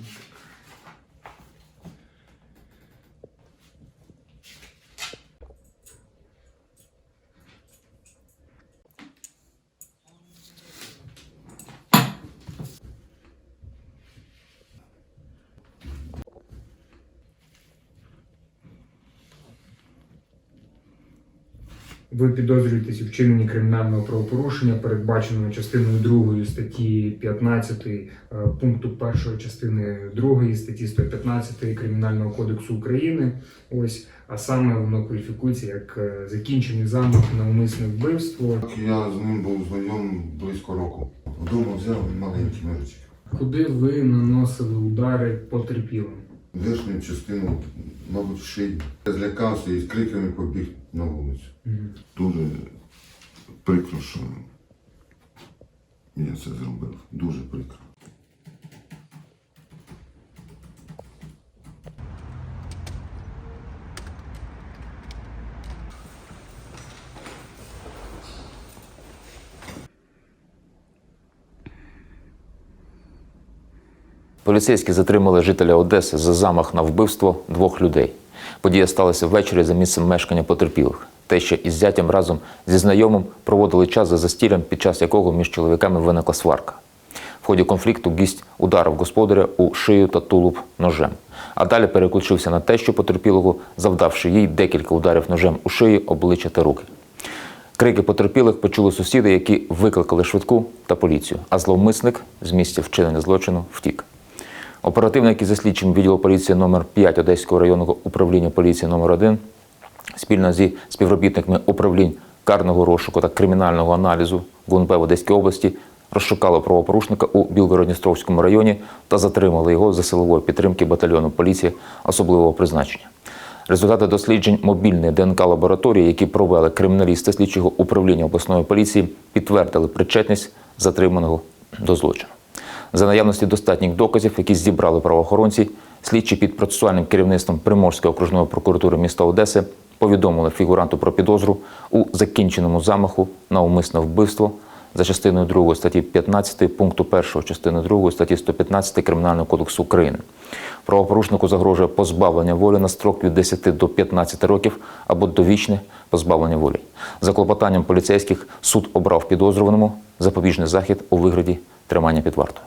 Mm-hmm. Ви підозрюєтесь у вчиненні кримінального правопорушення, передбаченого частиною 2 статті 15 е, пункту 1 частини 2 статті 115 Кримінального кодексу України. Ось, а саме воно кваліфікується як е, закінчений замах на умисне вбивство. Я з ним був знайом близько року. Вдома взяв маленький ножичок. Куди ви наносили удари потерпілим? Верхню частину, мабуть, шиї. Я злякався і з криками побіг на вулицю. Дуже прикро, що я це зробив. Дуже прикро. Поліцейські затримали жителя Одеси за замах на вбивство двох людей. Подія сталася ввечері за місцем мешкання потерпілих. Теща із зятям разом зі знайомим проводили час за застіллям, під час якого між чоловіками виникла сварка. В ході конфлікту гість ударив господаря у шию та тулуб ножем. А далі переключився на тещу потерпілого, завдавши їй декілька ударів ножем у шиї, обличчя та руки. Крики потерпілих почули сусіди, які викликали швидку та поліцію. А зловмисник з місця вчинення злочину втік. Оперативники за слідчим відділу поліції номер 5 Одеського районного управління поліції номер 1 спільно зі співробітниками управлінь карного розшуку та кримінального аналізу ГУНП в Одеській області розшукали правопорушника у Білгородністровському районі та затримали його за силової підтримки батальйону поліції особливого призначення. Результати досліджень мобільної ДНК лабораторії, які провели криміналісти слідчого управління обласної поліції, підтвердили причетність затриманого до злочину. За наявності достатніх доказів, які зібрали правоохоронці, слідчі під процесуальним керівництвом Приморської окружної прокуратури міста Одеси повідомили фігуранту про підозру у закінченому замаху на умисне вбивство за частиною 2 статті 15 пункту 1 частини 2 статті 115 Кримінального кодексу України. Правопорушнику загрожує позбавлення волі на строк від 10 до 15 років або довічне позбавлення волі. За клопотанням поліцейських суд обрав підозрюваному запобіжний захід у вигляді тримання під вартою.